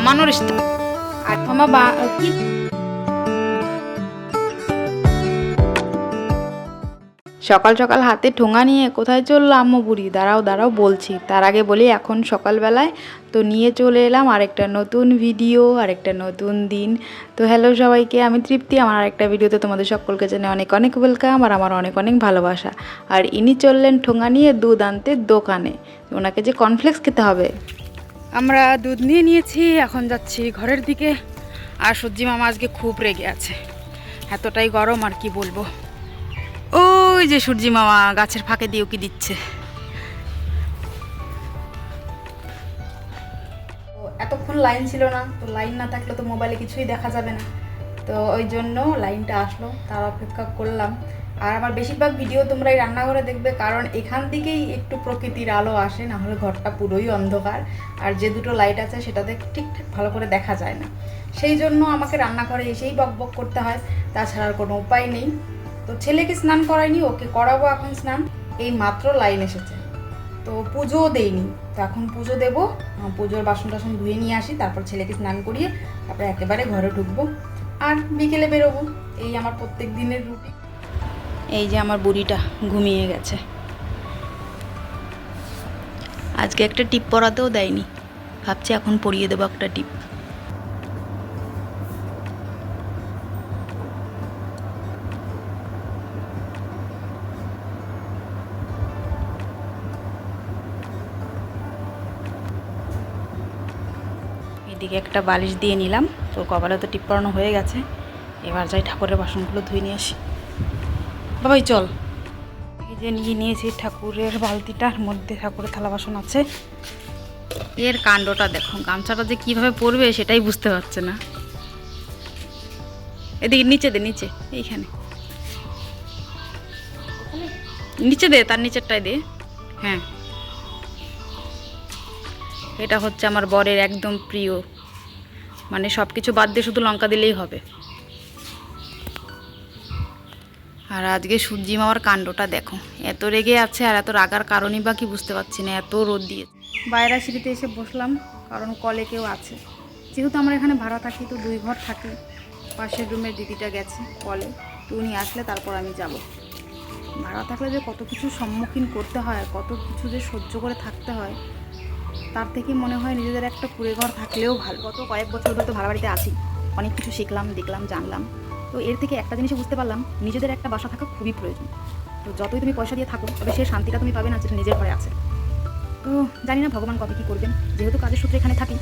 নামানোর আর বা সকাল সকাল হাতে ঠোঙা নিয়ে কোথায় চলল আম্মু বুড়ি? দাঁড়াও দাঁড়াও, বলছি। তার আগে বলি, এখন সকালবেলায় তো নিয়ে চলে এলাম আরেকটা নতুন ভিডিও, আরেকটা নতুন দিন। তো হ্যালো সবাইকে, আমি তৃপ্তি। আমার আরেকটা ভিডিওতে তোমাদের সকলকে জানে অনেক অনেক ওয়েলকাম আর আমার অনেক অনেক ভালোবাসা। আর ইনি চললেন ঠোঙা নিয়ে দুধ আনতে দোকানে। ওনাকে যে কর্নফ্লেক্স খেতে হবে। আমরা দুধ নিয়ে নিয়েছি, এখন যাচ্ছি ঘরের দিকে। আর সূর্যি মামা আজকে খুব রেগে আছে। এতটাই গরম, আর কি বলব। ওই যে সূর্যি মামা, গাছের ফাঁকে দিয়ে কি দিচ্ছে। এতক্ষণ লাইন ছিল না, তো লাইন না থাকলে তো মোবাইলে কিছুই দেখা যাবে না। তো ওই জন্য লাইনটা আসলো, তার অপেক্ষা করলাম। আর আমার বেশিরভাগ ভিডিও তোমরা এই রান্নাঘরে দেখবে, কারণ এখান থেকেই একটু প্রকৃতির আলো আসে, না হলে ঘরটা পুরোই অন্ধকার। আর যে দুটো লাইট আছে সেটাতে ঠিকঠাক ভালো করে দেখা যায় না। সেই জন্য আমাকে রান্নাঘরে এসেই বক বক করতে হয়, তাছাড়া আর কোনো উপায় নেই। তো ছেলেকে স্নান করাইনি, ওকে করাবো এখন স্নান। এই মাত্র লাইন এসেছে। তো পুজোও দেইনি। তো এখন পুজো দেবো পুজোর বাসন টাসন ধুয়ে নিয়ে আসি, তারপর ছেলেকে স্নান করিয়ে তারপরে একেবারে ঘরে ঢুকবো। আর বিকেলে বেরোবো। এই আমার প্রত্যেক দিনের রুটিন এই যে আমার বুড়িটা ঘুমিয়ে গেছে। আজকে একটা টিপ পরাতেও দেয়নি। ভাবছি এখন পরিয়ে দেবো একটা টিপ। এদিকে একটা বালিশ দিয়ে নিলাম। তো কপালে তো টিপ পরানো হয়ে গেছে। এবার যাই ঠাকুরের বাসনগুলো ধুয়ে নিয়ে আসি। বাবাই, চল। এই যে নিয়ে নিয়েছি ঠাকুরের বালতিটার মধ্যে ঠাকুরের থালা বাসন আছে। এর কাণ্ডটা দেখো, গামছাটা যে কীভাবে পরবে সেটাই বুঝতে পারছে না। এদিকে নিচে দে, নিচে, এইখানে। নিচে দে, তার নিচেরটাই দে। হ্যাঁ। এটা হচ্ছে আমার বরের একদম প্রিয়। মানে সব কিছু বাদ দিয়ে শুধু লঙ্কা দিলেই হবে। আর আজকে সূর্যি মামার কাণ্ডটা দেখো। এত রেগে আছে আর এত রাগার কারণই বা কি বুঝতে পারছি না, এত রোদ দিয়ে বাইরা সিঁড়িতে এসে বসলাম, কারণ কলে কেউ আছে। যেহেতু আমরা এখানে ভাড়া থাকি, তো দুই ঘর থাকি। পাশের রুমের দিদিটা গেছে কলে, তো উনি আসলে তারপর আমি যাব। ভাড়া থাকলে যে কত কিছু সম্মুখীন করতে হয় কত কিছু যে সহ্য করে থাকতে হয়, তার থেকে মনে হয় নিজেদের একটা কুড়ে ঘর থাকলেও ভালো। গত কয়েক বছর ধরে তো ভাড়া বাড়িতে আছি। অনেক কিছু শিখলাম, দেখলাম, জানলাম। তো এর থেকে একটা জিনিসই বুঝতে পারলাম নিজেদের একটা বাসা থাকা খুবই প্রয়োজন। তো যতই তুমি পয়সা দিয়ে থাকো তবে সে শান্তিটা তুমি পাবে না যেটা নিজের ঘরে আছে। তো জানি না ভগবান কবে কী করবেন যেহেতু কাজের সূত্রে এখানে থাকি।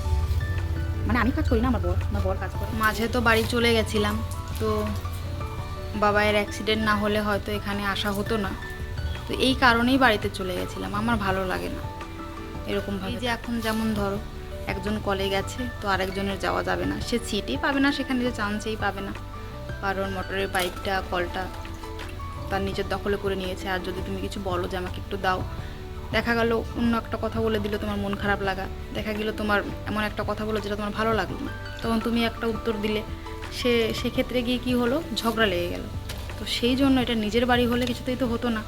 মানে আমি কাজ করি না আমার বর আমার বর কাজ করে। মাঝে তো বাড়ি চলে গেছিলাম তো বাবায়ের অ্যাক্সিডেন্ট না হলে হয়তো এখানে আসা হতো না। তো এই কারণেই বাড়িতে চলে গেছিলাম আমার ভালো লাগে না এরকম ভাবে যে এখন যেমন ধরো একজন কলে গেছে তো আরেকজনের যাওয়া যাবে না। সে সিটই পাবে না সেখানে যে চান্সেই পাবে না। কারণ মোটরের পাইপটা, কলটা তার নিজের দখলে করে নিয়েছে। আর যদি তুমি কিছু বলো যে আমাকে একটু দাও। দেখা গেল অন্য একটা কথা বলে দিল তোমার মন খারাপ লাগা। দেখা গেল তোমার এমন একটা কথা বলো যেটা তোমার ভালো লাগল না। তখন তুমি একটা উত্তর দিলে। সে, সেক্ষেত্রে গিয়ে কি হলো? ঝগড়া লেগে গেল। তো সেই জন্য এটা নিজের বাড়ি হলে কিছুতেই তো হতো না।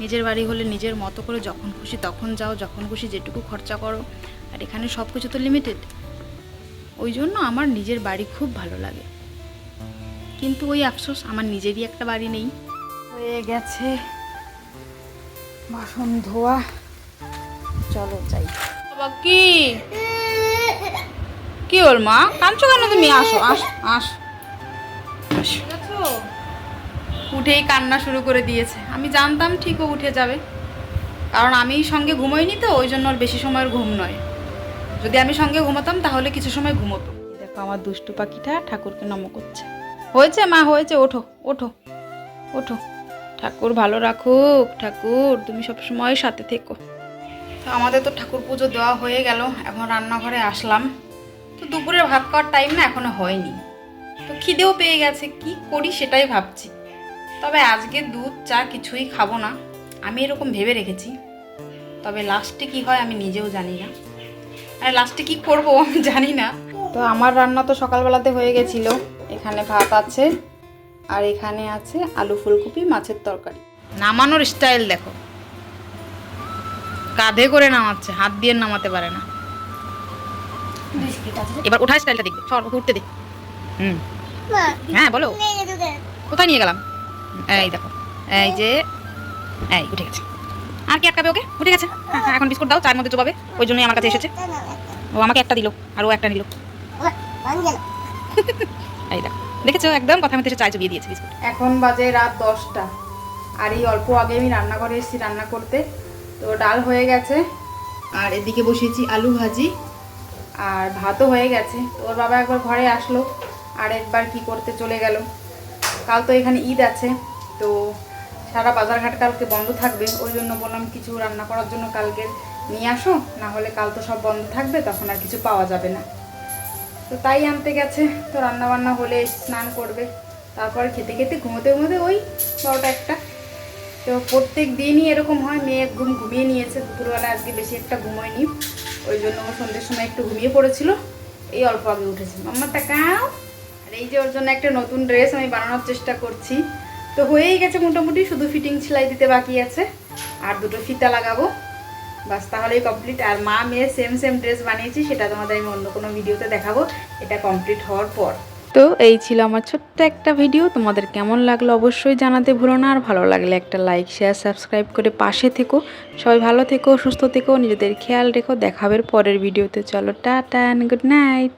নিজের বাড়ি হলে নিজের মতো করে যখন খুশি তখন যাও, যখন খুশি যেটুকু খরচা করো। আর এখানে সব কিছু তো লিমিটেড ওই জন্য আমার নিজের বাড়ি খুব ভালো লাগে। কিন্তু ওই আফসোস আমার নিজেরই একটা বাড়ি নেই। হয়ে গেছে। বাসন ধোয়া। চলো যাই। বাবা কি? কি ওর মা? কাঁদছো কেন তুমি? আসো আস আস। উঠেই কান্না শুরু করে দিয়েছে। আমি জানতাম ঠিকও উঠে যাবে। কারণ আমি সঙ্গে ঘুমোইনি তো ওই জন্য আর বেশি সময়ের ঘুম নয়। যদি আমি সঙ্গে ঘুমোতাম তাহলে কিছু সময় ঘুমোতো। দেখো আমার দুষ্টু পাখিটা ঠাকুরকে নম করছে। হয়েছে মা, হয়েছে, ওঠো ওঠো ওঠো। ঠাকুর ভালো রাখুক, ঠাকুর, তুমি সব সময় সাথে থেকো। তো আমাদের তো ঠাকুর পুজো দেওয়া হয়ে গেল, এখন রান্নাঘরে আসলাম। তো দুপুরে ভাত খাওয়ার টাইম না এখনও হয়নি। তো খিদেও পেয়ে গেছে, কি করি সেটাই ভাবছি। তবে আজকে দুধ, চা কিছুই খাব না। আমি এরকম ভেবে রেখেছি। তবে লাস্টে কি হয় আমি নিজেও জানি না। আর লাস্টে কি করব, আমি জানি না। তো আমার রান্না তো সকালবেলাতে হয়ে গেছিল। এখানে ভাত আছে আর এখানে আছে আলু ফুলকপি মাছের তরকারি। নামানোর স্টাইল দেখো। কাঁধে করে নামাচ্ছে হাত দিয়ে নামাতে পারে না। এবার ওঠার স্টাইলটা দেখবে সর উঠতে দে। হুম। হ্যাঁ বলো। কোথায় নিয়ে গেলাম? এই দেখো এই যে এই উঠে গেছে। আর কি আটকাবে ওকে? উঠে গেছে। হ্যাঁ, এখন বিস্কুট দাও চার মধ্যে চোবাবে ওই জন্যই আমার কাছে এসেছে। ও আমাকে একটা দিল আর ও একটা নিল। এই দেখো। দেখেছ? একদম কথা মধ্যে চাই চুবিয়ে দিয়েছে বিস্কুট। এখন বাজে রাত দশটা। আর এই অল্প আগে আমি রান্নাঘরে এসেছি রান্না করতে। তো ডাল হয়ে গেছে। আর এদিকে বসিয়েছি আলু ভাজি। আর ভাতও হয়ে গেছে। তো ওর বাবা একবার ঘরে আসলো। আর একবার কি করতে চলে গেল। কাল তো এখানে ঈদ আছে। তো সারা বাজারঘাট কালকে বন্ধ থাকবে। ওই জন্য বললাম কিছু রান্না করার জন্য কালকে নিয়ে আসো। না হলে কাল তো সব বন্ধ থাকবে, তখন আর কিছু পাওয়া যাবে না। তো তাই আনতে গেছে। তো রান্না বান্না হলে স্নান করবে। তারপর খেতে খেতে ঘুমোতে ঘুমোতে ওই বারোটা একটা। তো প্রত্যেক দিনই এরকম হয়, মেয়ে ঘুম ঘুমিয়ে নিয়েছে। দুপুরবেলা আজকে বেশি একটা ঘুমোয়নি। ওই জন্য সন্ধ্যের সময় একটু ঘুমিয়ে পড়েছিল। এই অল্প আগে উঠেছে। মাম্মা তাকাও। আর এই যে ওর জন্য একটা নতুন ড্রেস আমি বানানোর চেষ্টা করছি। তো হয়েই গেছে মোটামুটি। শুধু ফিটিং সেলাই দিতে বাকি আছে। আর দুটো ফিতা লাগাবো। বাস, তাহলেই কমপ্লিট আর মা, মেয়ে সেম সেম ড্রেস বানিয়েছি, সেটা তোমাদের আমি অন্য কোনো ভিডিওতে দেখাবো। এটা কমপ্লিট হওয়ার পর। তো এই ছিল আমার ছোট্ট একটা ভিডিও তোমাদের কেমন লাগল অবশ্যই জানাতে ভুলো না। আর ভালো লাগলে একটা লাইক শেয়ার সাবস্ক্রাইব করে পাশে থেকো। সবাই ভালো থেকো, সুস্থ থেকো, নিজেদের খেয়াল রেখো। দেখাবের পরের ভিডিওতে চলো, টাটা অ্যান্ড গুড নাইট